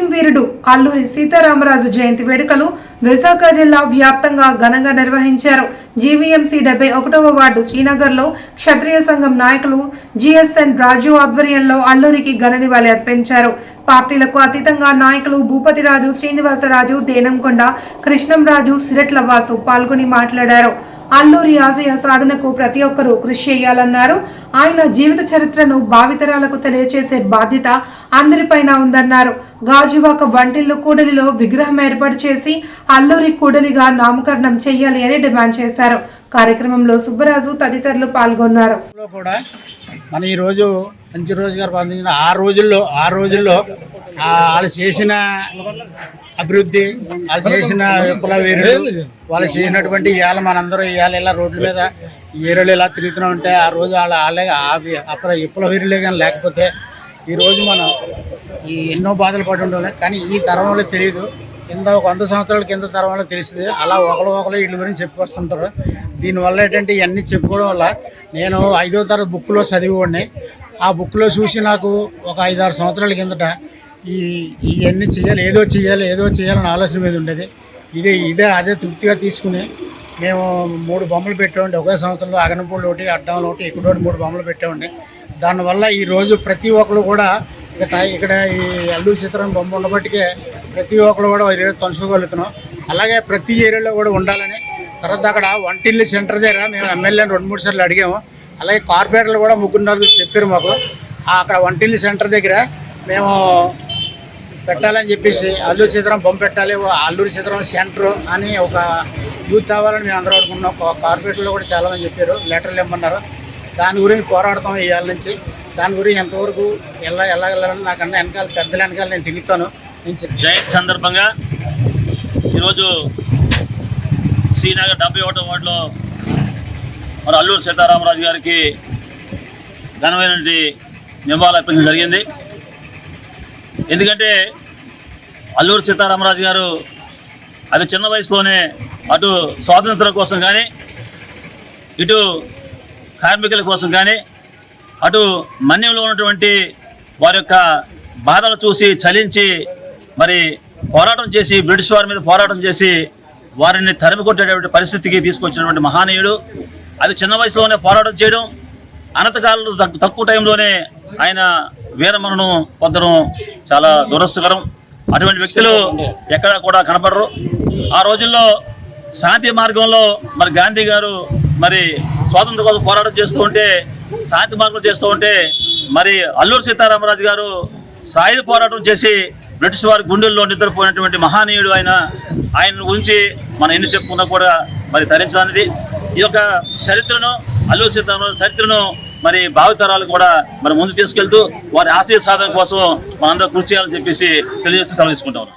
మాజీం వీరుడు అల్లూరి సీతారామరాజు జయంతి వేడుకలు విశాఖ జిల్లా వ్యాప్తంగా ఘనంగా నిర్వహించారు. జీవీఎంసీ డెబ్బై ఒకటవ వార్డు శ్రీనగర్లో క్షత్రియ సంఘం నాయకులు జిఎస్ఎన్ రాజు ఆధ్వర్యంలో అల్లూరికి ఘన నివాళి అర్పించారు. పార్టీలకు అతీతంగా నాయకులు భూపతిరాజు శ్రీనివాసరాజు దేనంకొండ కృష్ణంరాజు సిరట్ల వాసు పాల్గొని మాట్లాడారు. అల్లూరి ఆశయ సాధనకు ప్రతి ఒక్కరూ కృషి చేయాలన్నారు. ఆయన జీవిత చరిత్రను భావితరాలకు తెలియజేసే బాధ్యత అందరిపైన ఉందన్నారు. గాజువాక వంటిల్లు కూడలిలో విగ్రహం ఏర్పాటు చేసి అల్లూరి కూడలిగా నామకరణం చేయాలి అని డిమాండ్ చేశారు. కార్యక్రమంలో సుబ్బరాజు తదితరులు పాల్గొన్నారు. కూడా మన ఈరోజు మంచి రోజు గారు ఆ రోజుల్లో ఆ రోజుల్లో వాళ్ళు చేసిన అభివృద్ధి వాళ్ళు చేసిన విప్లవ వీరులు వాళ్ళు చేసినటువంటి ఇవాళ మనందరూ ఇవాళ ఇలా రోడ్ల మీద ఏరులు ఇలా తిరుగుతూ ఉంటే ఆ రోజు వాళ్ళ వాళ్ళే అప్పుడు ఇప్పుల వీరులే కానీ లేకపోతే ఈరోజు మనం ఈ ఎన్నో బాధలు పడి ఉండాలి కానీ ఈ తరంలో తెలియదు. కింద ఒక వంద సంవత్సరాల కింద తరంలో తెలిసింది. అలా ఒకరు ఒకరు వీళ్ళ గురించి చెప్పుకొస్తుంటారు. దీనివల్ల ఏంటంటే ఇవన్నీ చెప్పుకోవడం వల్ల నేను ఐదో తరగతి బుక్లో చదివి ఆ బుక్లో చూసి నాకు ఒక ఐదారు సంవత్సరాల కిందట ఈ ఇవన్నీ చేయాలి ఏదో చేయాలి ఏదో చేయాలని ఆలోచన మీద ఉండేది. ఇదే ఇదే అదే తృప్తిగా తీసుకుని మేము మూడు బొమ్మలు పెట్టామండి ఒకే సంవత్సరంలో అగనపూడి ఒకటి అడ్డంలో ఒకటి ఇక్కడ ఒకటి మూడు బొమ్మలు పెట్టామండి దానివల్ల ఈరోజు ప్రతి ఒక్కరు కూడా ఇక్కడ ఇక్కడ ఈ అల్లూరు సీతారాం బొమ్మ ఉండబట్టికే ప్రతి ఒక్కరు కూడా ఈరోజు తలుసుకోగలుగుతున్నాం అలాగే ప్రతి ఏరియాలో కూడా ఉండాలని. తర్వాత అక్కడ వంటిల్లు సెంటర్ దగ్గర మేము ఎమ్మెల్యేని రెండు మూడు సార్లు అడిగాము. అలాగే కార్పొరేటర్లు కూడా ముగ్గురు నాలుగు చెప్పారు మాకు. అక్కడ వంటిల్లు సెంటర్ దగ్గర మేము పెట్టాలని చెప్పేసి అల్లూరు సీతారాం బొమ్మ పెట్టాలి అల్లూరి అల్లూరు సీతారాం సెంటర్ అని ఒక యూత్ అవ్వాలని మేము అందరూ అనుకున్నాం ఒక కార్పొరేటర్లు కూడా చాలామంది చెప్పారు లెటర్లు ఇమ్మన్నారు దాని గురించి పోరాడతాం ఇవాళ నుంచి. దాని గురించి ఎంతవరకు ఎలా ఎలా వెళ్ళాలని నాకన్నా వెనకాల పెద్దల వెనకాల నేను తిరుగుతాను. జయంతి సందర్భంగా ఈరోజు శ్రీనగర్ డెబ్బై ఒకటో వార్డులో మన అల్లూరు సీతారామరాజు గారికి ఘనమైనటువంటి నివాళులు అర్పించడం జరిగింది. ఎందుకంటే అల్లూరు సీతారామరాజు గారు అది చిన్న వయసులోనే అటు స్వాతంత్రం కోసం కానీ ఇటు కార్మికుల కోసం కానీ అటు మన్యంలో ఉన్నటువంటి వారి యొక్క బాధలు చూసి చలించి మరి పోరాటం చేసి బ్రిటిష్ వారి మీద పోరాటం చేసి వారిని తరిమికొట్టేటువంటి పరిస్థితికి తీసుకొచ్చినటువంటి మహానీయుడు. అది చిన్న వయసులోనే పోరాటం చేయడం అనంతకాలంలో తక్కువ టైంలోనే ఆయన వీరమరణం పొందడం చాలా దురస్థకరం అటువంటి వ్యక్తులు ఎక్కడా కూడా కనపడరు. ఆ రోజుల్లో శాంతి మార్గంలో మరి గాంధీ గారు మరి స్వాతంత్ర కోసం పోరాటం చేస్తూ ఉంటే శాంతి మార్గం చేస్తూ ఉంటే మరి అల్లూరు సీతారామరాజు గారు సాయుధ పోరాటం చేసి బ్రిటిష్ వారి గుండెల్లో నిద్రపోయినటువంటి మహానీయుడు ఆయన ఆయన గురించి మనం ఎన్ని చెప్పుకున్నా కూడా మరి తరించడానికి ఈ యొక్క చరిత్రను అల్లూరు సీతారామరాజు చరిత్రను మరి భావితరాలు కూడా మరి ముందు తీసుకెళ్తూ వారి ఆశయ సాధన కోసం మనందరూ కృషి చేయాలని చెప్పేసి తెలియజేస్తూ సెలవు తీసుకుంటాం